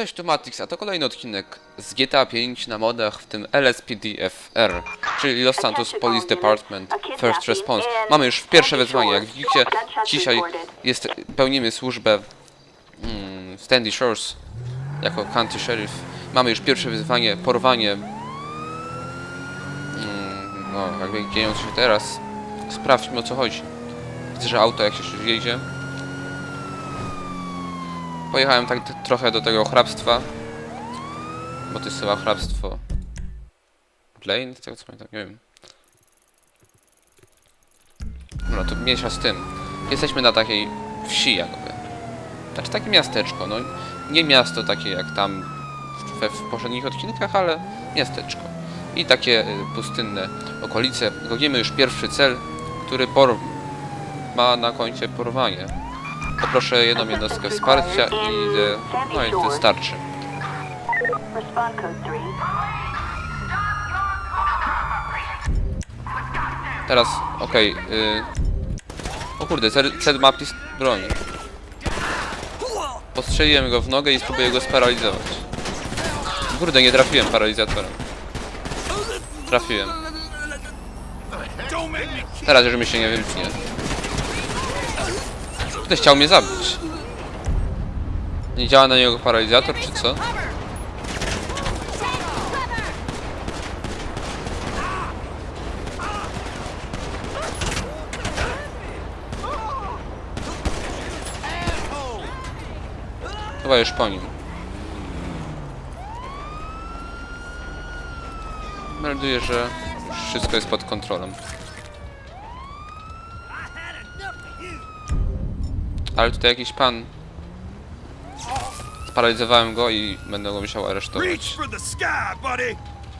Cześć, tu Matrix, a to kolejny odcinek z GTA 5 na modach, w tym LSPDFR, czyli Los Santos Police Department First Response. Mamy już pierwsze wezwanie, jak widzicie, dzisiaj jest, pełnimy służbę mm, w Sandy Shores jako County Sheriff. Mamy już pierwsze wyzwanie, porwanie, mm, no jakby dziejąc się teraz. Sprawdźmy o co chodzi. Widzę, że auto jak się jedzie. Pojechałem tak trochę do tego hrabstwa. Bo to jest chyba hrabstwo. Blaine? Z tego co pamiętam, nie wiem. No to mniejsza z tym. Jesteśmy na takiej wsi jakby. Znaczy takie miasteczko, no nie miasto takie jak tam we w poprzednich odcinkach, ale miasteczko. I takie y, pustynne okolice. Gonimy już pierwszy cel, który por ma na koncie porwanie. Poproszę jedną jednostkę wsparcia i e, no i wystarczy. Respond code 3. Teraz, okej. y... O kurde, cel ma pis broni. Postrzeliłem go w nogę i spróbuję go sparalizować. Kurde, nie trafiłem paralizatorem. Trafiłem. Teraz już mi się nie wymknie. Kurde, chciał mnie zabić. Nie działa na niego paralizator, czy co? Chyba już po nim. Melduję, że wszystko jest pod kontrolą. Ale tutaj jakiś pan... Sparaliżowałem go i będę go musiał aresztować.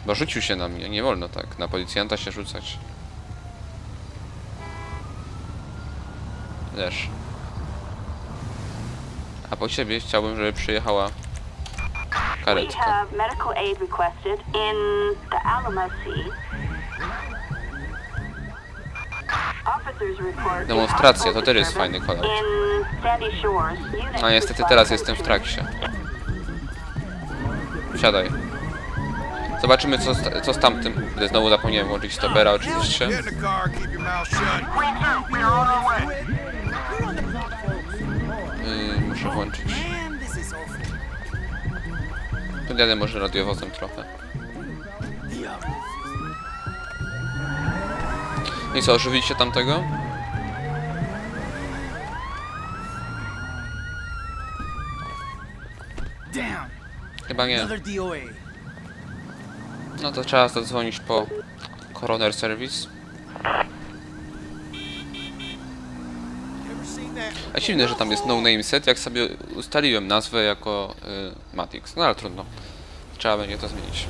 Bo rzucił się na mnie, nie wolno tak, na policjanta się rzucać. Też. A po ciebie chciałbym, żeby przyjechała We karetka. Demonstracja, to też jest fajny kolor. A niestety teraz jestem w trakcie. Wsiadaj. Zobaczymy co, z- co z tamtym. Gdy znowu zapomniałem włączyć stopera oczywiście. Yy, muszę włączyć. Podjadę może radiowozem trochę. No i co, ożywicie tamtego? Chyba nie. No to trzeba zadzwonić po Coroner Service. A dziwne, że tam jest no name set, jak sobie ustaliłem nazwę jako y, Matix. No ale trudno. Trzeba będzie to zmienić.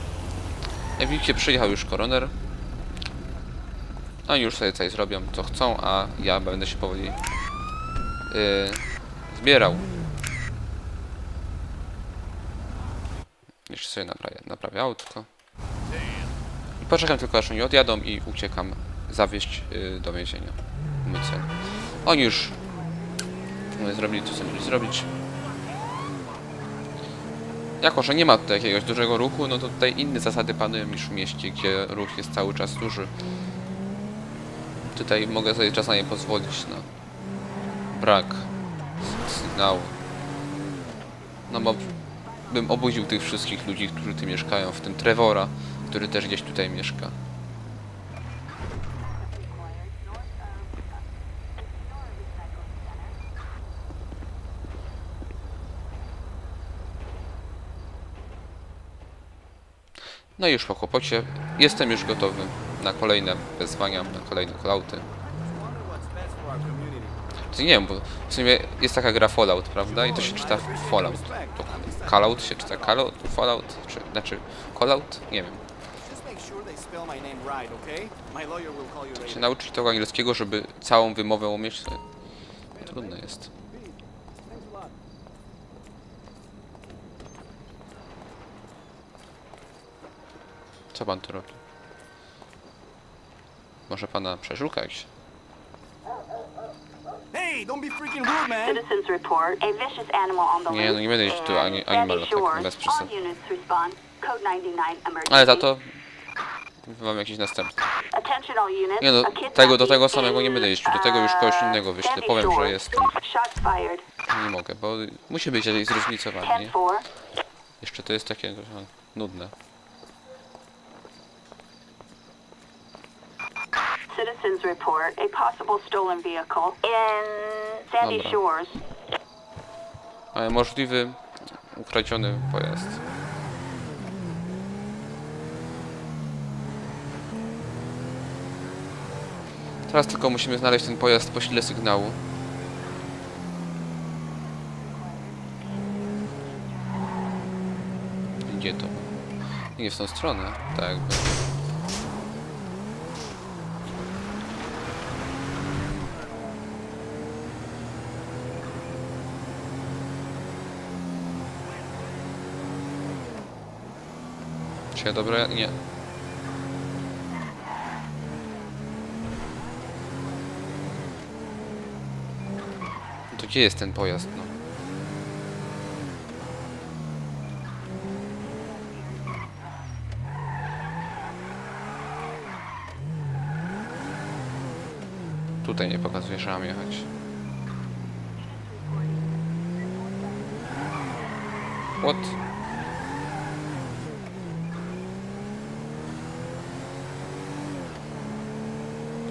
Jak widzicie, przyjechał już Coroner. Oni już sobie tutaj zrobią co chcą, a ja będę się powoli y, zbierał. Jeszcze sobie naprawię, naprawię autko. I poczekam tylko aż oni odjadą i uciekam zawieźć y, do więzienia. Cel. Oni już y, zrobili to, co mieli zrobić. Jako, że nie ma tutaj jakiegoś dużego ruchu, no to tutaj inne zasady panują niż w mieście, gdzie ruch jest cały czas duży. Tutaj mogę sobie czasami pozwolić na brak sygnału. No bo bym obudził tych wszystkich ludzi, którzy tu mieszkają, w tym Trevora, który też gdzieś tutaj mieszka. No i już po kłopocie jestem już gotowy na kolejne wezwania, na kolejne kolauty. To nie wiem, bo w sumie jest taka gra Fallout, prawda? I to się czyta Fallout. To Callout się czyta Callout, Fallout, czy znaczy Callout? Nie wiem. You Się nauczyć tego angielskiego, żeby całą wymowę umieć, trudno jest. Co pan tu robi? Może pana przeszukać? Hey, Hey, don't be freaking rude, man. Citizens report a vicious animal on the Nie, no nie będę iść tu ani- animal Shores. bez przesady. All units respond. Code 99 emergency. Ale za to... Mam jakiś następny. Nie no, tego do tego samego nie będę jeździł, do tego już kogoś uh, innego wyślę. Powiem, że jestem. Nie mogę, bo musi być jakieś zróżnicowanie. nie? 10-4. Jeszcze to jest takie no, nudne. Citizens report a possible stolen vehicle in Sandy Dobra. Shores. Ale możliwy ukradziony pojazd. Teraz tylko musimy znaleźć ten pojazd po sile sygnału. Gdzie to? Nie w tą stronę, tak jakby. Czy ja dobra? Nie. To gdzie jest ten pojazd, no? Tutaj nie pokazuje, że mam jechać. What?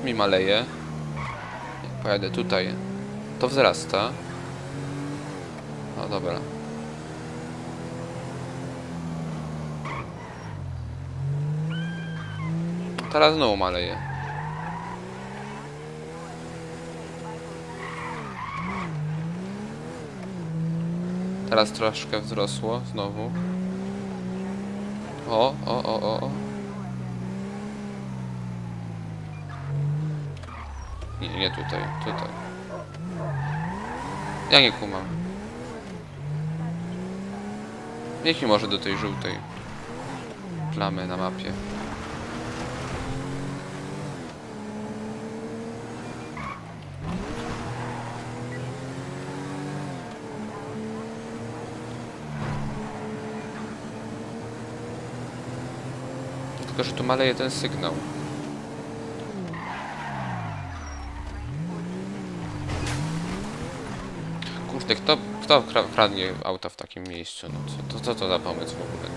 Mi maleje. Jak pojadę tutaj, to wzrasta. No dobra. Teraz znowu maleje. Teraz troszkę wzrosło znowu. O, o, o, o, o. Nie, nie tutaj, tutaj. Ja nie kumam. Niech mi może do tej żółtej plamy na mapie. Tylko, że tu maleje ten sygnał. Kurde, kto, kto kra- kradnie auta w takim miejscu? No co, to, co to za pomysł w ogóle?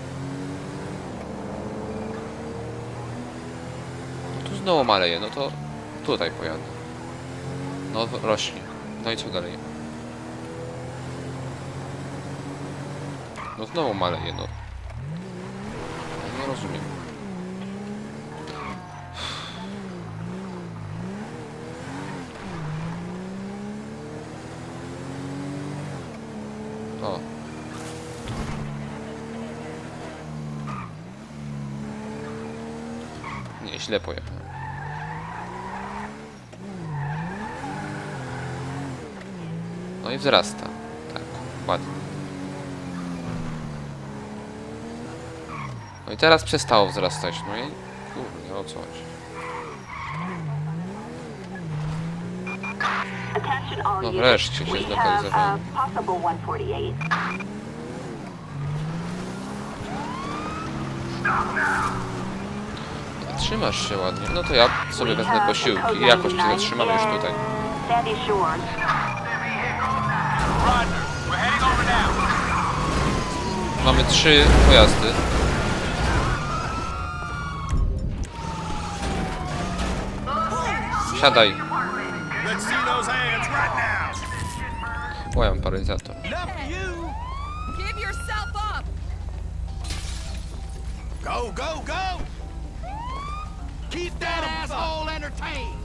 No tu znowu maleje, no to tutaj pojadę. No rośnie. No i co dalej? No znowu maleje, no. Nie rozumiem. Źle pojechałem. No i wzrasta. Tak, ładnie. No i teraz przestało wzrastać. No i kurde, o co chodzi? No wreszcie się have zlokalizowałem. possible 148. Trzymasz się ładnie. No to ja sobie We wezmę posiłki i jakoś się 99 zatrzymam już tutaj. Mamy trzy pojazdy. Siadaj. Łajam paralizator. Go, go, go. Keep that asshole entertained.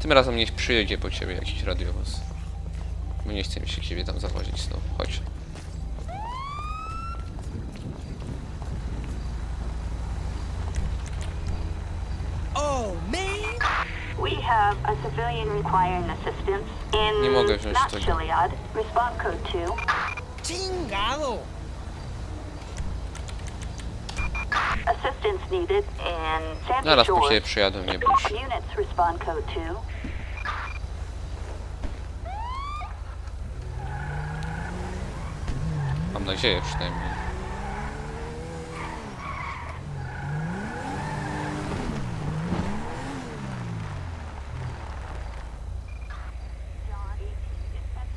Tym razem niech przyjedzie po ciebie jakiś radiowóz. Bo nie chcę mi się ciebie tam zawozić znowu. Chodź. Oh, man! We have a civilian requiring assistance in Nie mogę wziąć not tego. Chiliad. Respond code 2. Chingado! Zaraz po ciebie przyjadą, nie bój się. Mam nadzieję przynajmniej.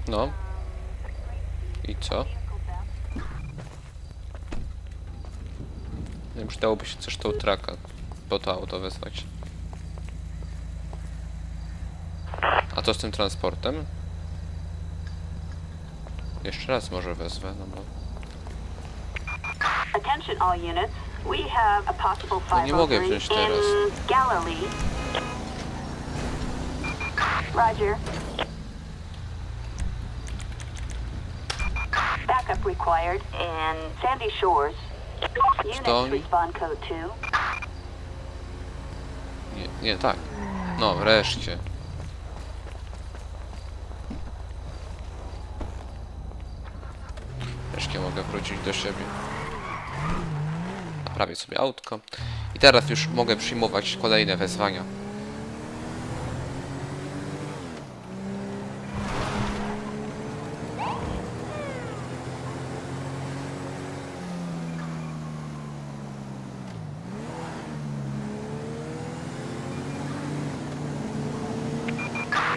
No. I co? Przydałoby się też tą traka po to auto wezwać. A co z tym transportem? Jeszcze raz może wezwę, no bo... Attention all units. We have a possible No nie mogę 503 wziąć teraz. in Galilee. Roger. Backup required in Sandy Shores. 2. Nie, nie, tak. No, wreszcie. Wreszcie mogę wrócić do siebie. Naprawię sobie autko. I teraz już mogę przyjmować kolejne wezwania.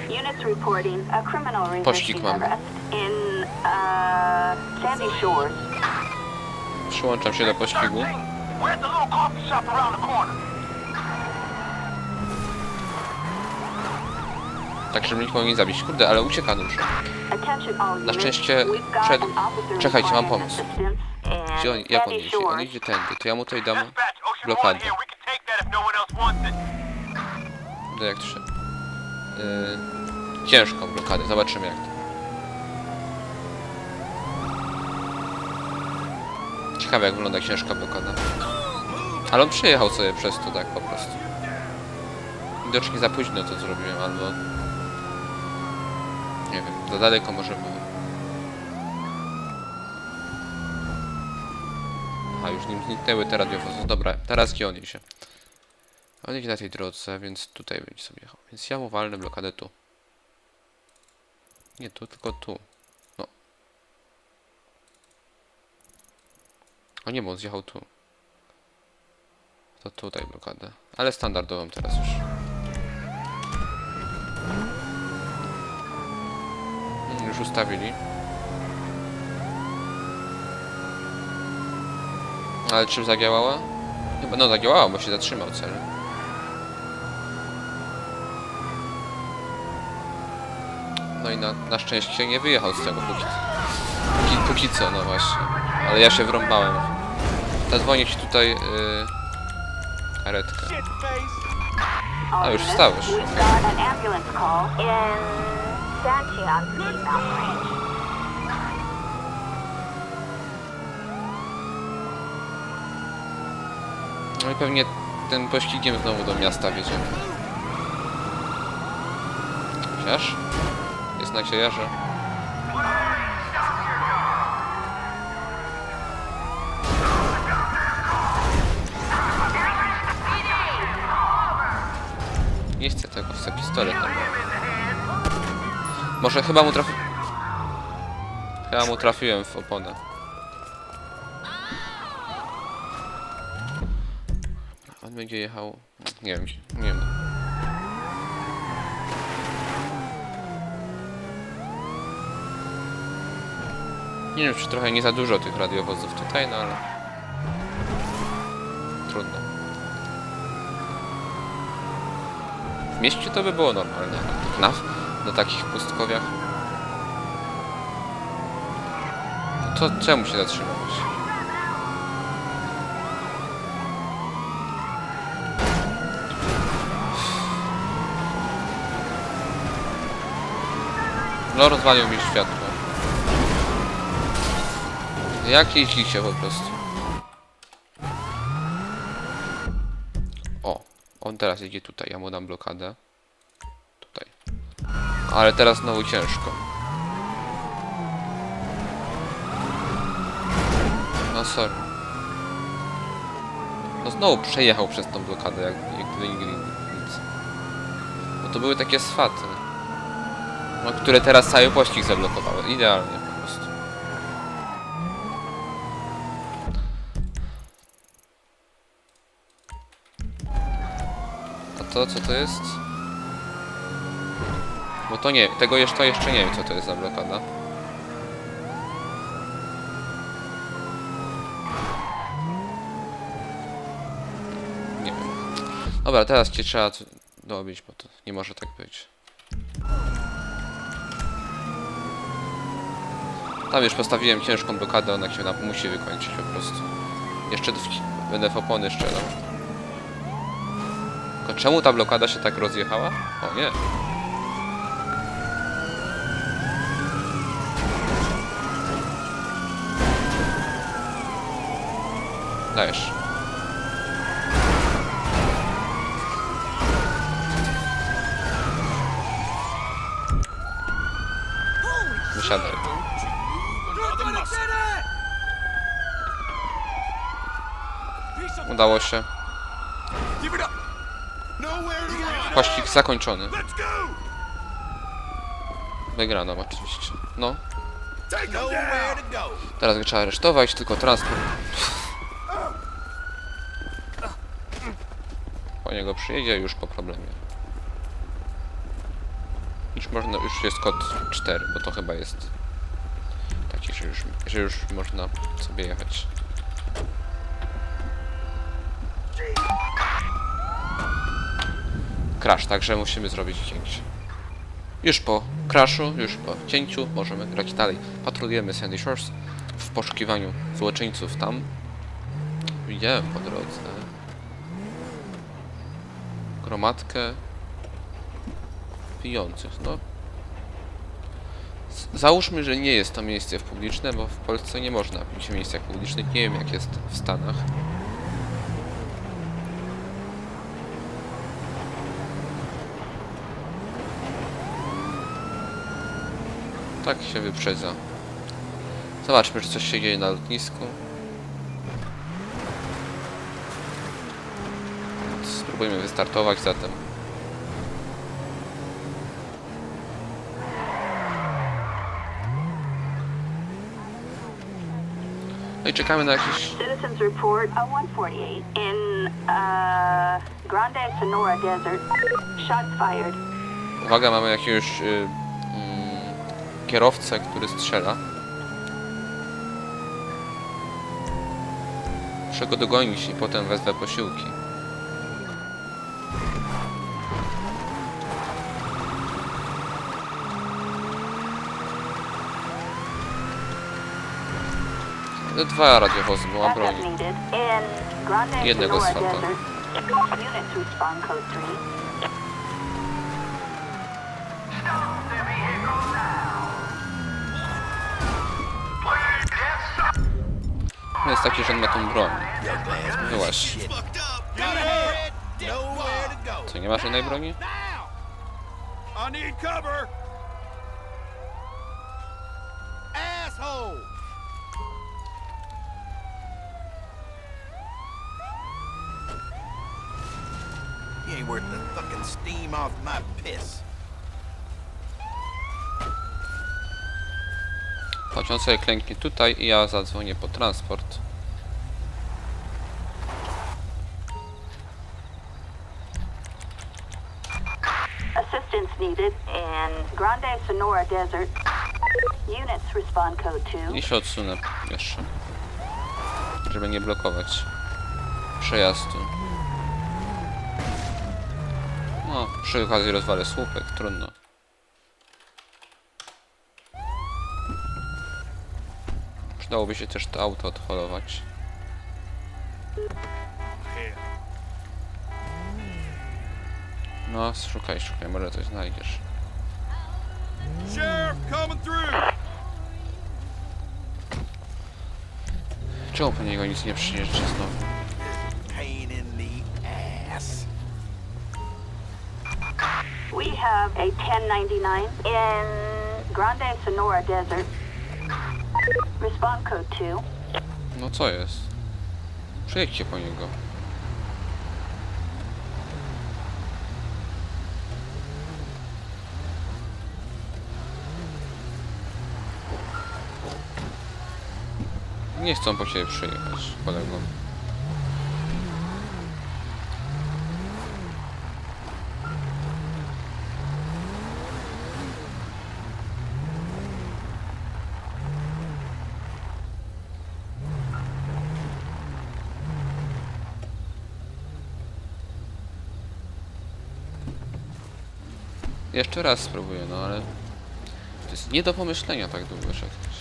Units reporting a criminal Pościg mam. uh, Sandy Shores. Przyłączam się do pościgu. Tak, żeby nikt nie zabić. Kurde, ale ucieka all Na szczęście przed- Czekajcie, mam pomysł. Gdzie on, jak on idzie? On idzie tędy. To ja mu tutaj dam Ocean blokadę. No. No jak. Yy, ciężką blokadę, zobaczymy jak to. Ciekawe jak wygląda ciężka blokada. Ale on przyjechał sobie przez to tak po prostu. Widocznie za późno to zrobiłem, albo... Nie wiem, za daleko może było. A już nim zniknęły te radiowozy. Dobra, teraz gdzie on idzie? On idzie na tej drodze, więc tutaj będzie sobie jechał. Więc ja mu walnę blokadę tu. Nie tu, tylko tu. No. O nie, bo on zjechał tu. To tutaj blokadę. Ale standardową teraz już. Mm, Już ustawili. Ale czym zadziałała? No zadziałała, bo się zatrzymał cel. No i na, na szczęście nie wyjechał z tego póki, póki, póki co, no właśnie. Ale ja się wrąbałem. Zadzwonię ci tutaj yy, karetkę. A, już wstałeś. No i pewnie tym pościgiem znowu do miasta wiedziemy. Chociaż? Jest nadzieja, że... Nie chcę tego, chcę pistolet. Może chyba mu trafi... Chyba mu trafiłem w oponę. On będzie jechał... Nie wiem, nie wiem. Nie wiem, czy trochę nie za dużo tych radiowozów tutaj, no ale... Trudno. W mieście to by było normalne. Na, na takich pustkowiach. No to czemu się zatrzymać? No rozwalił mi światło. Jak jeździcie po prostu? O, on teraz jedzie tutaj, ja mu dam blokadę. Tutaj. Ale teraz znowu ciężko. No sorry. No znowu przejechał przez tą blokadę, jak, jak nigdy nic. No to były takie swaty. No, które teraz cały pościg zablokowały. Idealnie to, co to jest? Bo to nie, tego jeszcze, jeszcze nie wiem, co to jest za blokada. Nie wiem. Dobra, teraz cię trzeba dobić, bo to nie może tak być. Tam już postawiłem ciężką blokadę, ona się musi wykończyć po prostu. Jeszcze będę w opony strzelał. Tylko czemu ta blokada się tak rozjechała? O nie. Dajesz. Wysiadaj. Udało się. Give it up. Nowhere to run. Pościg zakończony. Wygrano oczywiście. No, teraz go trzeba aresztować, tylko transport. Po niego przyjedzie już po problemie. Już można, już jest kod 4, bo to chyba jest taki, że już, że już można sobie jechać. Crash, także musimy zrobić cięcie. Już po crashu, już po cięciu możemy grać dalej. Patrolujemy Sandy Shores w poszukiwaniu złoczyńców tam. Widziałem po drodze gromadkę pijących, no. Załóżmy, że nie jest to miejsce publiczne, bo w Polsce nie można pić w miejscach publicznych. Nie wiem jak jest w Stanach. Tak się wyprzedza. Zobaczmy, czy coś się dzieje na lotnisku. Spróbujmy wystartować zatem. No i czekamy na jakiś... Citizens report 148 in uh, Grande Sonora Desert. Shots fired. Uwaga, mamy jakiegoś y, mm, kierowcę, który strzela. Muszę go dogonić i potem wezwę posiłki. Dwa radiowozy, bo mam Grande Jednego Sonora Jest taki, że on ma tą broń. No właśnie. Co, nie masz innej broni? Ain't worth the fucking steam off my piss. Chodź, on sobie klęknie tutaj i ja zadzwonię po transport. Assistance needed in Grande Sonora Desert. Units respond code 2. I się odsunę jeszcze. Żeby nie blokować przejazdu. No, przy okazji rozwalę słupek, trudno. Przydałoby się też to auto odholować. No, szukaj, szukaj, może coś znajdziesz. Czemu po niego nic nie przyjeżdża znowu? We have a 1099 in Grande Sonora Desert. Respond code 2. No co jest? Przyjedźcie po niego. Nie chcą po ciebie przyjechać, kolego. Jeszcze raz spróbuję, no ale... To jest nie do pomyślenia tak długo czekać.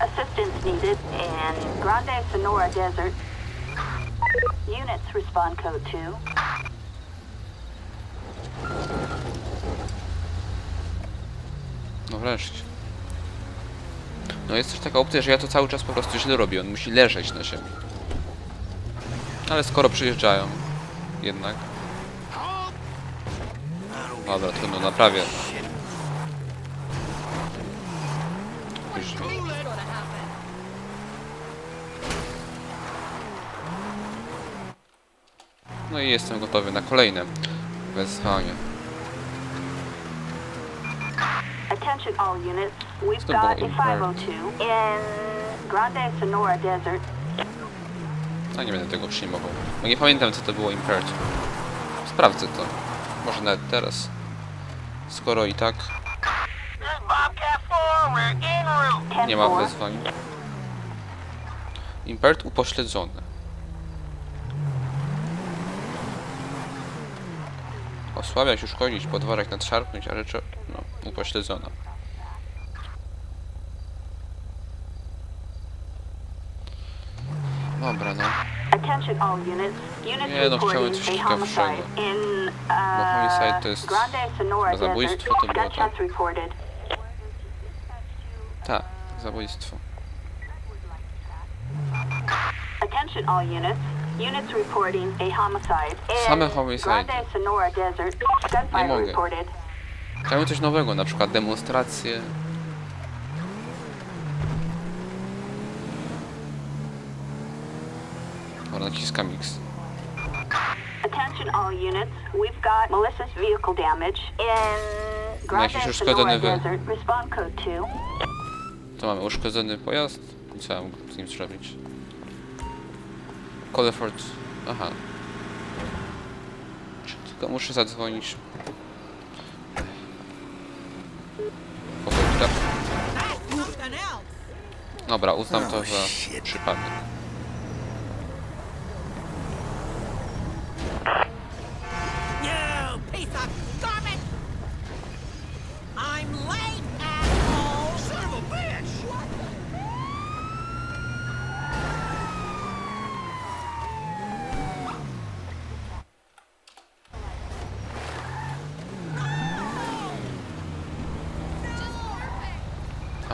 Assistance needed in Grande Sonora Desert. Units respond code 2. No wreszcie. No jest też taka opcja, że ja to cały czas po prostu źle robię. On musi leżeć na ziemi. Ale skoro przyjeżdżają, jednak. Dobra, trudno, naprawię. Już? No i jestem gotowy na kolejne wezwanie. Attention all units. We've got a impaired. 502 in Grande Sonora Desert. A nie będę tego przyjmował. Bo nie pamiętam co to było impaired. Sprawdzę to. Może nawet teraz. Skoro i tak Bobcat 4, we're en route. nie ma 10-4. wezwań. Impaired upośledzony. Osłabiać, uszkodzić, podworek nadszarpnąć, a rzecz no, upośledzona. Dobra, no. Attention all units. Units Nie, no, reporting coś ciekawszego. Bo homicide uh, to jest Sonora chyba zabójstwo, to było tak. Tak, zabójstwo. Attention all units. Units reporting a homicide Same homicide. Grande Sonora Desert. Nie Gunfire mogę. Chciałem coś nowego, na przykład demonstracje. Dobra, naciskam X. Attention all units. We've got malicious vehicle damage in Sonora uszkodzony wy- Desert. Respond code 2. To mamy uszkodzony pojazd. I co mam z nim zrobić? Coleford. Aha. Czy tylko muszę zadzwonić? Dobra, uznam to za przypadek.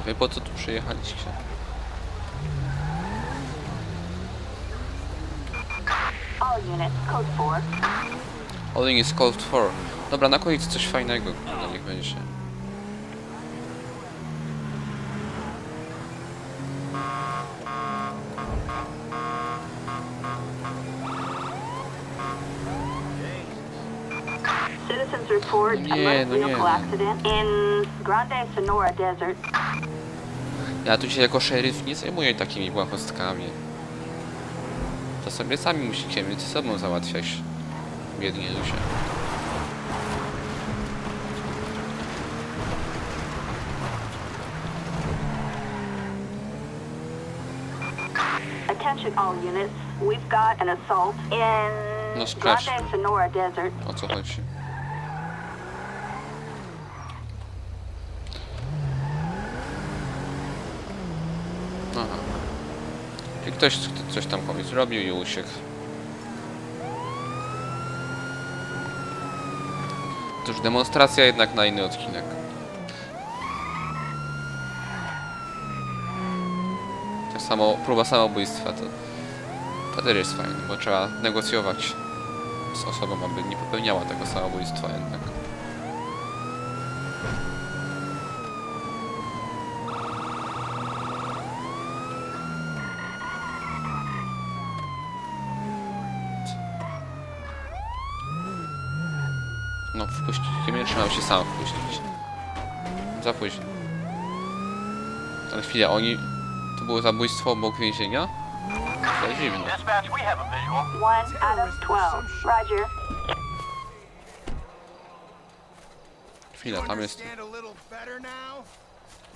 Wy po co tu przyjechaliście? All units. Code 4. Calling is called for. Dobra, na koniec coś fajnego. No niech będzie. Citizens report a Nie, no nie, vehicle no. accident in Grande Sonora Desert. Ja tu się jako szeryf nie zajmuję takimi błahostkami. To sobie sami musicie między sobą załatwiać. Biedni ludzie. Attention all units. We've got an assault in No sprawdźmy. Grande Sonora Desert. O co chodzi? Ktoś kto coś tam komuś zrobił i uciekł. To już demonstracja jednak na inny odcinek. Tak samo próba samobójstwa to, to też jest fajne, bo trzeba negocjować z osobą, aby nie popełniała tego samobójstwa jednak. No, czy mam się sam wpuścić? Za późno. Ale chwila, oni... To było zabójstwo obok więzienia? To dziwne. Dispatch, we have a visual. One out of 12. Roger. Chwila, tam jest...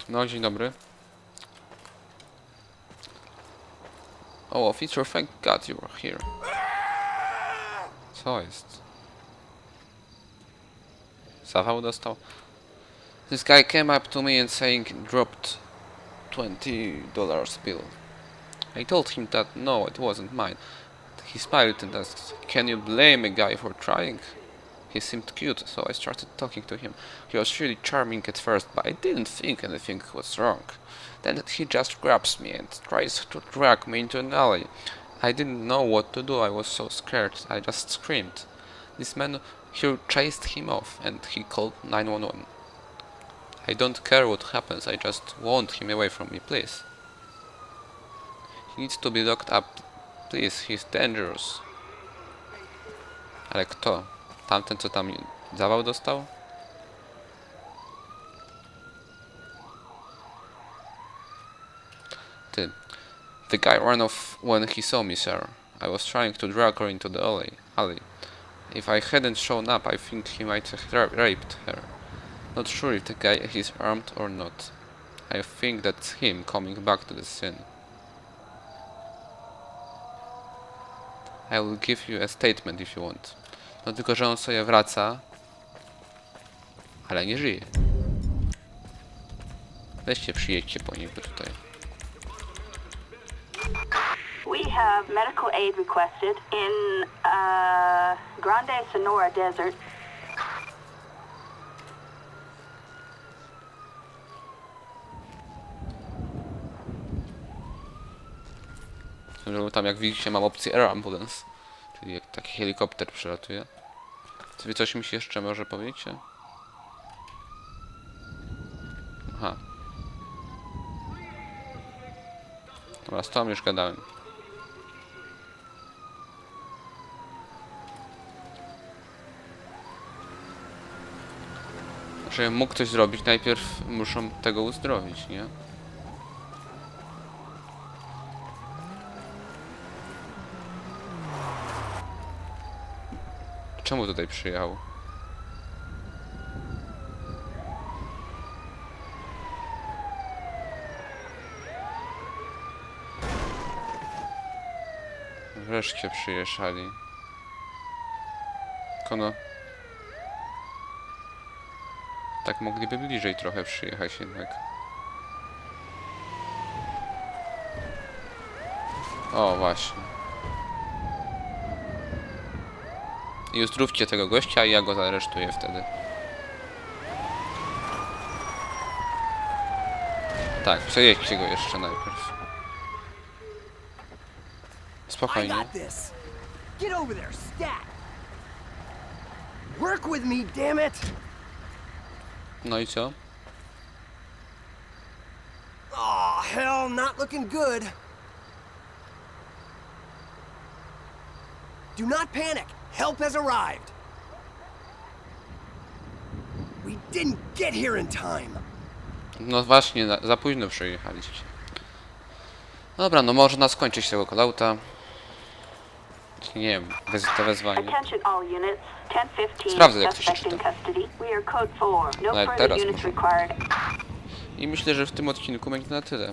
No, dzień dobry. Oh, officer, thank God you are here. Co jest? Zawał dostał. This guy came up to me and saying dropped $20 bill. I told him that no, it wasn't mine. He smiled and asked, Can you blame a guy for trying? He seemed cute, so I started talking to him. He was really charming at first, but I didn't think anything was wrong. Then he just grabs me and tries to drag me into an alley. I didn't know what to do, I was so scared, I just screamed. This man here chased him off and he called 911. I don't care what happens, I just want him away from me, please. He needs to be locked up. Please, he's dangerous. Ale kto? Tamten, co tam zawał dostał? Ty. The guy ran off when he saw me, sir. I was trying to drag her into the alley. alley. If I hadn't shown up, I think he might have ra- raped her. Not sure if the guy is armed or not. I think that's him coming back to the scene. I will give you a statement if you want. No tylko, że on sobie wraca, ale nie żyje. Weźcie, przyjedźcie po niego tutaj. Have medical aid requested in uh, Grande Sonora Desert. Że tam jak widzicie mam opcję Air Ambulance, czyli jak taki helikopter przelatuje. Czy coś mi się jeszcze może powiecie? Aha. Dobra, z już gadałem. Mógł coś zrobić, najpierw muszą tego uzdrowić, nie? Czemu tutaj przyjechał? Wreszcie przyjechali. Tylko no... Tak mogliby bliżej trochę przyjechać jednak. O, właśnie. I uzdrówcie tego gościa i ja go zaresztuję wtedy. Tak, przejedźcie go jeszcze najpierw. Spokojnie. Work with me, damn it. No i co? Oh, hell, not looking good. Do not panic. Help has arrived. We didn't get here in time. No właśnie, za późno przyjechaliście. Dobra, no można skończyć tego kolauta. Nie wiem, wez, to wezwanie. Attention all units. 1015 Sprawdzę, jak to się suspect in czyta. custody. We are code 4. No Ale further teraz units może. required. I myślę, że w tym odcinku będzie na tyle.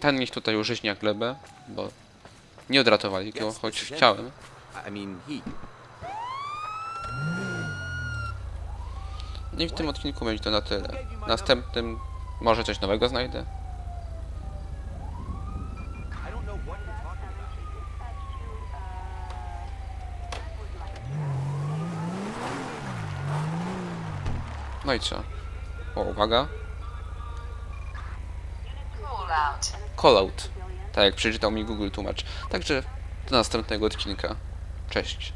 Ten niech tutaj użyźnia glebę, bo nie odratowali go, choć chciałem. I mean, he. I w tym odcinku będzie to na tyle. W następnym może coś nowego znajdę. No i co? O, uwaga. Call out. Tak jak przeczytał mi Google tłumacz. Także do następnego odcinka. Cześć.